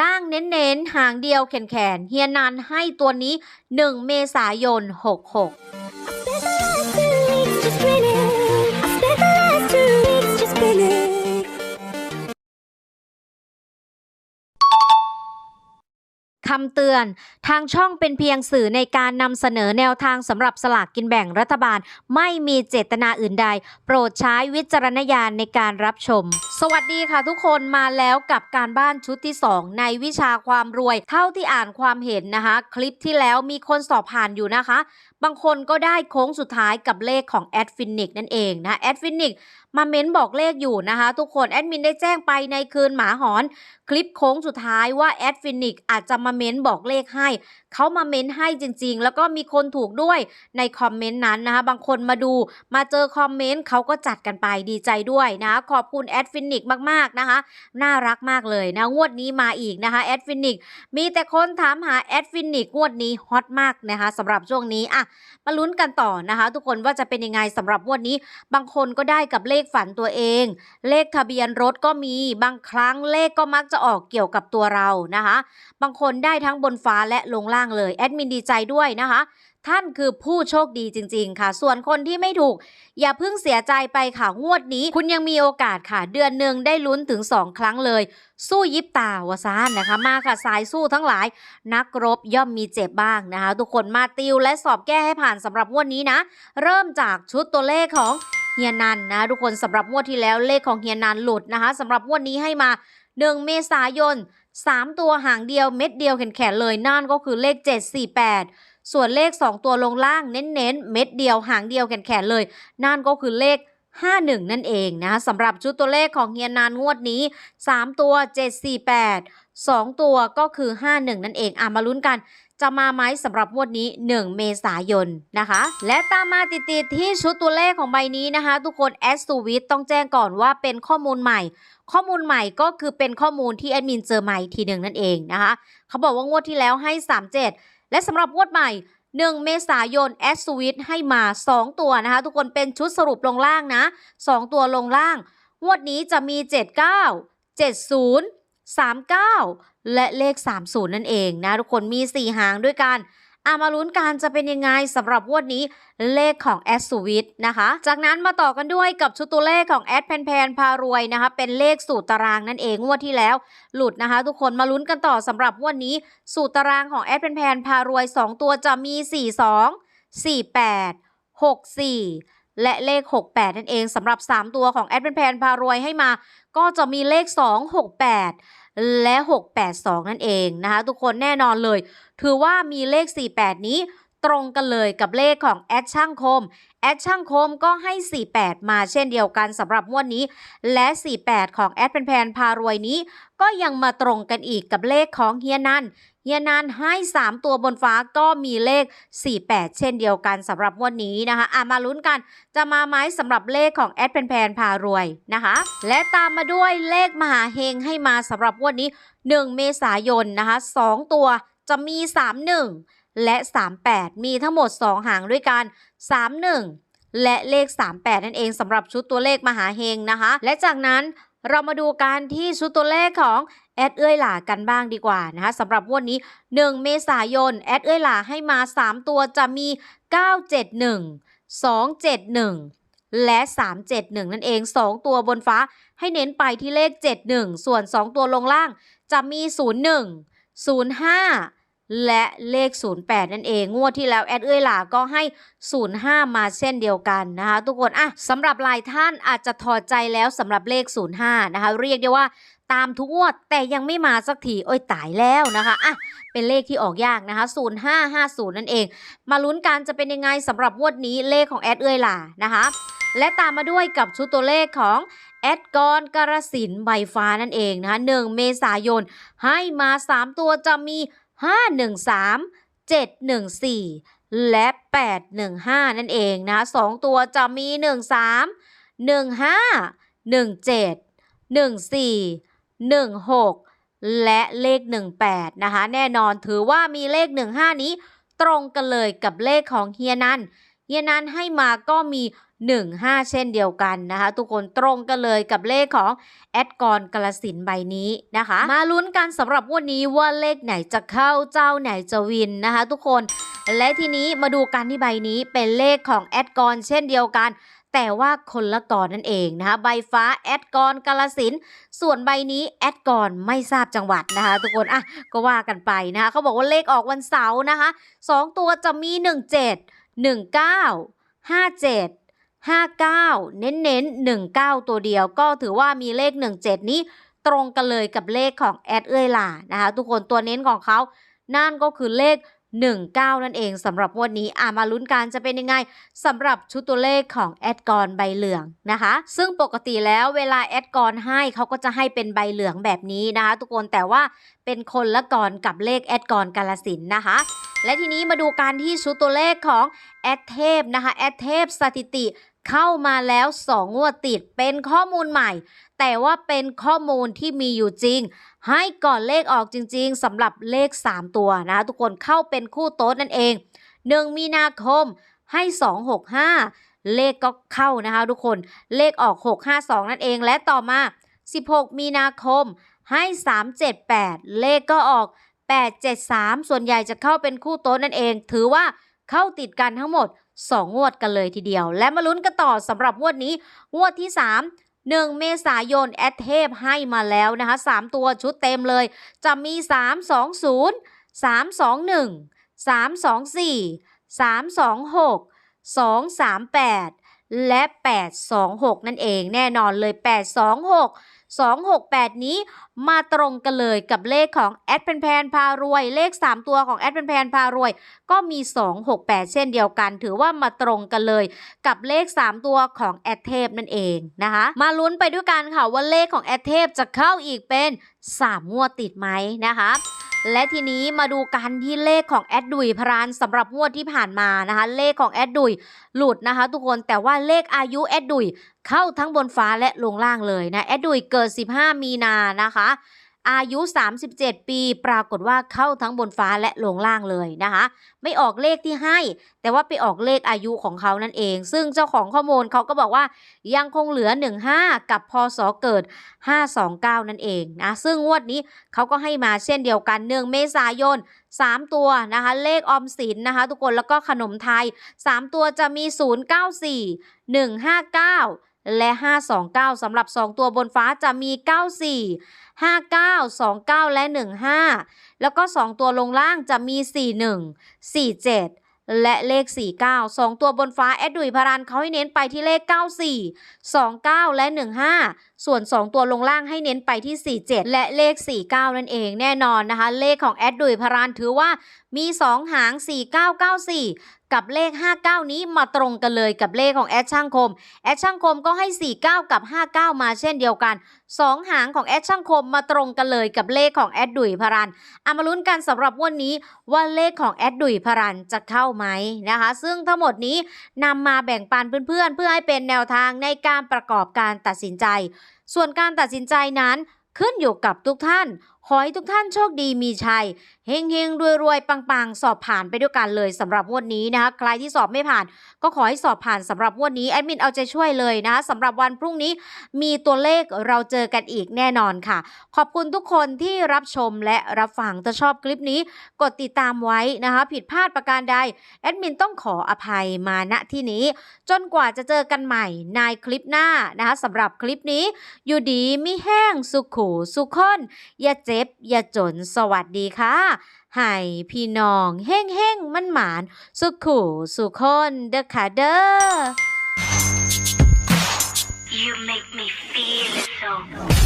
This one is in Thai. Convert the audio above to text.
ล่างเน้นๆ หางเดียวแขนแขนๆเฮียนันให้ตัวนี้ 1 เมษายน 66 คำเตือน ทางช่องเป็นเพียงสื่อในการนำเสนอแนวทางสำหรับสลากกินแบ่งรัฐบาล ไม่มีเจตนาอื่นใด โปรดใช้วิจารณญาณในการรับชม สวัสดีค่ะทุกคนมาแล้วกับการบ้านชุดที่ 2 ในวิชาความรวย เท่าที่อ่านความเห็นนะคะ คลิปที่แล้วมีคนสอบผ่านอยู่นะคะ บางคนก็ได้โค้งสุดท้ายกับเลขของแอดฟินิกนั่นเองนะแอดฟินิกมาเม้นบอกเลขอยู่นะคะ ทุกคนแอดมินได้แจ้งไปในคืนหมาหอน คลิปโค้งสุดท้ายว่าแอดฟินิกอาจจะมาเม้นบอกเลขให้ เขามาเม้นให้จริง ๆ แล้วก็มีคนถูกด้วยในคอมเมนต์นั้นนะคะ บางคนมาดูมาเจอคอมเมนต์เขาก็จัดกันไปดีใจด้วยนะะขอบคุณแอดฟินิกมากๆนะคะ น่ารักมากเลยนะงวดนี้มาอีกนะคะแอดฟินิกมีแต่คนถามหาแอดฟินิกงวดนี้ฮอตมากนะคะสำหรับช่วงนี้อะมาลุ้นกันต่อนะคะ ทุกคนว่าจะเป็นยังไงสำหรับงวดนี้ บางคนก็ได้กับเลขฝันตัวเอง เลขทะเบียนรถก็มีบางครั้งเลขก็มักจะออกเกี่ยวกับตัวเรานะคะ บางคนได้ทั้งบนฟ้าและลงล่างเลย แอดมินดีใจด้วยนะคะ ท่านคือผู้โชคดีจริง ๆ ค่ะ ส่วนคนที่ไม่ถูก อย่าเพิ่งเสียใจไปค่ะ งวดนี้ คุณยังมีโอกาสค่ะ เดือนหนึ่งได้ลุ้นถึง 2 ครั้งเลย สู้ยิบตาวะซานนะคะ มาค่ะ สายสู้ทั้งหลาย นักรบย่อมมีเจ็บบ้างนะคะ ทุกคนมาติวและสอบแก้ให้ผ่านสำหรับงวดนี้นะ เริ่มจากชุดตัวเลขของเฮียนันนะทุกคนสำหรับงวดที่แล้วเลขของเฮียนันหลุดนะคะสำหรับงวดนี้ให้มา 1 เมษายน 3 ตัวหางเดียวเม็ดเดียวแขนๆเลยนั่นก็คือเลข 748 ส่วนเลข 2 ตัวลงล่างเน้นๆ เม็ดเดียวหางเดียวแขนๆเลย นั่นก็คือเลข 51 นั่นเองนะสำหรับชุดตัวเลขของเฮียนานงวดนี้ 3 ตัว 748 2 ตัวก็คือ 51 นั่นเองอะมาลุ้นกัน จะมาไหมสำหรับงวดนี้ 1 เมษายนนะคะ และตามมาติดๆที่ชุดตัวเลขของใบนี้นะคะ ทุกคนแอสตูวิทต้องแจ้งก่อนว่าเป็นข้อมูลใหม่ ข้อมูลใหม่ก็คือเป็นข้อมูลที่แอดมินเจอใหม่ทีหนึ่งนั่นเองนะคะเขาบอกว่างวดที่แล้วให้ 37 และสำหรับงวดใหม่1 เมษายนแอสตูวิทให้มา 2 ตัวนะคะ ทุกคนเป็นชุดสรุปลงล่างนะ 2 ตัวลงล่าง งวดนี้จะมี 79 70 39 และเลข 30 นั่นเองนะทุกคนมี 4 หางด้วยกันอามาลุ้นกันจะเป็นยังไงสำหรับงวดนี้เลขของแอดสวิตนะคะ จากนั้นมาต่อกันด้วยกับชุดตัวเลขของแอดแพนแพนพารวยนะคะ เป็นเลขสูตรตารางนั่นเองงวดที่แล้ว หลุดนะคะ ทุกคนมาลุ้นกันต่อสำหรับงวดนี้ สูตรตารางของแอดแพนแพนพารวย 2 ตัวจะมี 42 48 64 และเลข 68 นั่นเองสำหรับ 3 ตัวของแอดเป็นแพนพารวยให้มา ก็จะมีเลข 2 68 และ 682 นั่นเองนะคะ ทุกคนแน่นอนเลย ถือว่ามีเลข 48 นี้ ตรงกันเลยกับเลขของแอดช่างคม แอดช่างคมก็ให้ 48 มาเช่นเดียวกันสำหรับงวดนี้ และ 48 ของแอดแพนแพนพารวยนี้ ก็ยังมาตรงกันอีกกับเลขของเฮียนันเฮียนันให้ 3 ตัวบนฟ้าก็มีเลข 48 เช่นเดียวกันสำหรับงวดนี้นะคะอะมาลุ้นกันจะมาไหมสำหรับเลขของแอดแพนแพนพารวยนะคะ และตามมาด้วยเลขมหาเฮงให้มาสำหรับงวดนี้ 1 เมษายนนะคะ 2 ตัวจะมี 31 และ 38 มีทั้งหมด 2 หางด้วยกัน 31 และเลข 38 นั่นเองสำหรับชุดตัวเลขมหาเฮงนะคะ และจากนั้นเรามาดูการที่ชุดตัวเลขของแอดเอ้ยหลากันบ้างดีกว่านะคะสำหรับวันนี้ 1 เมษายนแอดเอ้ยหลาให้มา 3 ตัวจะมี 971 271 และ 371 นั่นเอง 2 ตัวบนฟ้าให้เน้นไปที่เลข 71 ส่วน 2 ตัวลงล่างจะมี 01 05 และเลข 08 นั่นเอง งวดที่แล้วแอดเอ้ยหลาก็ให้ 05 มาเช่นเดียวกันนะคะทุกคนอะสำหรับหลายท่านอาจจะถอดใจแล้วสำหรับเลข 05 นะคะ เรียกได้ว่าตามทุกงวดแต่ยังไม่มาสักทีโอ้ยตายแล้วนะคะอะเป็นเลขที่ออกยากนะคะ 0550 นั่นเอง มาลุ้นกันจะเป็นยังไงสำหรับงวดนี้เลขของแอดเอ้ยหลานะคะและตามมาด้วยกับชุดตัวเลขของแอดกรกรสินใบฟ้านั่นเองนะคะ1เมษายนให้มา 3 ตัวจะมี 513 714 และ 815 นั่นเองนะ2ตัวจะมี 13 15 17 14 16 และเลข 18 นะคะ แน่นอนถือว่ามีเลข 15 นี้ตรงกันเลยกับเลขของเฮียนันเฮียนันให้มาก็มี 15 เช่นเดียวกันนะคะ ทุกคนตรงกันเลยกับเลขของแอดกรกาลสินใบนี้นะคะ มาลุ้นกันสำหรับวันนี้ว่าเลขไหนจะเข้าเจ้าไหนจะวินนะคะ ทุกคนและทีนี้มาดูกันที่ใบนี้เป็นเลขของแอดกรเช่นเดียวกันแต่ว่าคนละกรนั่นเองนะคะใบฟ้าแอดกรกาลสิน ส่วนใบนี้แอดกรไม่ทราบจังหวัดนะคะ ทุกคนอะก็ว่ากันไปนะคะเขาบอกว่าเลขออกวันเสาร์นะคะสองตัวจะมี 17 19 57 59 เน้นเน้นๆ19 ตัวเดียว ก็ถือว่ามีเลข 17 นี้ตรงกันเลยกับเลขของแอดเอ้ยล่านะคะ ทุกคนตัวเน้นของเขานั่นก็คือเลข 19 นั่นเองสำหรับวันนี้อะมาลุ้นกันจะเป็นยังไงสำหรับชุดตัวเลขของแอดกรใบเหลืองนะคะ ซึ่งปกติแล้วเวลาแอดกรให้เขาก็จะให้เป็นใบเหลืองแบบนี้นะคะ ทุกคนแต่ว่าเป็นคนละกรกับเลขแอดกรกาลสินนะคะและทีนี้มาดูการที่ชุดตัวเลขของแอดเทพนะคะแอดเทพสถิติ เข้ามาแล้ว2งวดติดเป็นข้อมูลใหม่ แต่ว่าเป็นข้อมูลที่มีอยู่จริง ให้ก่อนเลขออกจริง ๆสำหรับเลข 3 ตัวนะคะทุกคนเข้าเป็นคู่โต๊ดนั่นเอง 1 มีนาคมให้ 265 เลขก็เข้านะคะ ทุกคนเลขออก 652 นั่นเองและต่อมา 16 มีนาคมให้ 378 เลขก็ออก 873 ส่วนใหญ่จะเข้าเป็นคู่โต๊ะนั่นเอง ถือว่าเข้าติดกันทั้งหมด 2 งวดกันเลยทีเดียว และมาลุ้นกันต่อสำหรับงวดนี้ งวดที่ 3 1 เมษายน แอดเทพให้มาแล้วนะคะ3ตัวชุดเต็มเลย จะมี 320 321 324 326 238 และ 826 นั่นเองแน่นอนเลย 826 268 นี้มาตรงกันเลยกับเลขของแอดแพนแพนพารวย เลข 3 ตัวของแอดแพนแพนพารวย ก็มี 268 เช่นเดียวกัน ถือว่ามาตรงกันเลย กับเลข 3 ตัวของแอดเทพนั่นเองนะคะมาลุ้นไปด้วยกันค่ะว่าเลขของแอดเทพจะเข้าอีกเป็น 3 งวดติดไหมนะคะ และทีนี้มาดูกันที่เลขของแอดดุยพรานสำหรับงวดที่ผ่านมานะคะ เลขของแอดดุยหลุดนะคะ ทุกคนแต่ว่าเลขอายุแอดดุยเข้าทั้งบนฟ้าและลงล่างเลยนะแอดดุยเกิด 15 มีนานะคะ อายุ 37 ปี ปรากฏว่าเข้าทั้งบนฟ้าและลงล่างเลยนะคะ ไม่ออกเลขที่ให้ แต่ว่าไปออกเลขอายุของเขานั่นเอง ซึ่งเจ้าของข้อมูลเขาก็บอกว่ายังคงเหลือ 15 กับพศเกิด 529 นั่นเองนะ ซึ่งงวดนี้เขาก็ให้มาเช่นเดียวกัน1เมษายน3 ตัวนะคะ เลขออมสินนะคะ ทุกคนแล้วก็ขนมไทย 3 ตัวจะมี 094 159 และ 529 สำหรับ 2 ตัวบนฟ้าจะมี 94 59 29 และ 15 แล้วก็ 2 ตัวลงล่างจะมี 41 47และเลข 49 2 ตัวบนฟ้า แอดดุยพารันเขาให้เน้นไปที่เลข 94 29 และ 15 ส่วน 2 ตัวลงล่างให้เน้นไปที่ 47 และเลข 49 นั่นเองแน่นอนนะคะ เลขของแอดดุยพารานถือว่ามี 2 หาง 4994 กับเลข 59 นี้มาตรงกันเลยกับเลขของแอดช่างคม แอดช่างคมก็ให้ 49 กับ 59 มาเช่นเดียวกัน 2 หางของแอดช่างคมมาตรงกันเลยกับเลขของแอดดุยพรันเอามาลุ้นกันสำหรับวันนี้ว่าเลขของแอดดุยพรันจะเข้าไหมนะคะ ซึ่งทั้งหมดนี้นำมาแบ่งปันเพื่อนๆ เพื่อให้เป็นแนวทางในการประกอบการตัดสินใจ ส่วนการตัดสินใจนั้นขึ้นอยู่กับทุกท่าน ขอให้ทุกท่านโชคดีมีชัยเฮงเฮงรวยรวยปังปังสอบผ่านไปด้วยกันเลยสำหรับวดนี้นะคะใครที่สอบไม่ผ่าน ก็ขอให้สอบผ่านสำหรับวดนี้แอดมินเอาใจช่วยเลยนะคะสำหรับวันพรุ่งนี้มีตัวเลขเราเจอกันอีกแน่นอนค่ะ ขอบคุณทุกคนที่รับชมและรับฟังถ้าชอบคลิปนี้ กดติดตามไว้นะคะผิดพลาดประการใดแอดมินต้องขออภัยมาณที่นี้ จนกว่าจะเจอกันใหม่ในคลิปหน้านะคะสำหรับคลิปนี้อยู่ดีมิแห้งสุขูสุขคนอย่าเจ็บอย่าจนสวัสดีค่ะให้พี่น้องเฮ้งเฮ้งมันหมาน สุขู่สุคนเด้อค่ะเด้อ You make me feel so good.